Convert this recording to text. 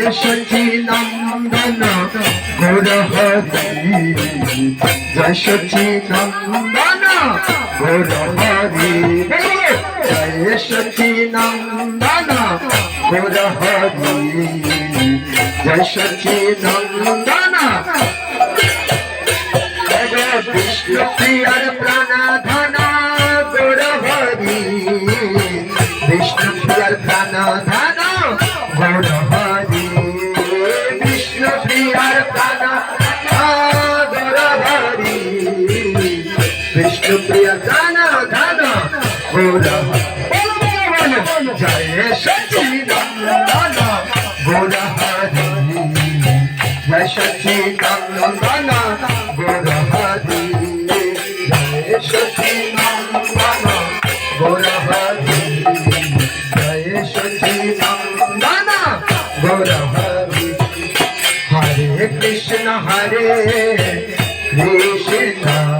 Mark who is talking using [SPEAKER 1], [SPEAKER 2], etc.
[SPEAKER 1] জয় সচিনন্দন গৌর হরি জয় সচিনন্দন গৌর হরি জয় সচিনন্দন গৌর হরি জয় সচিনন্দন বিষ্ণু প্রিয়ার প্রাণাধন গৌর বিষ্ণু প্রিয়ার প্রাণাধন বিষ্ণু প্রিয়ার প্রাণাধন গৌর হরি জয় সচিনন্দন গৌর হরি জয় সচিনন্দন গৌর হরি জয় সচিনন্দন গৌর হরি জয় সচিনন্দন গৌর হরি হরে কৃষ্ণ হরে কৃষ্ণ।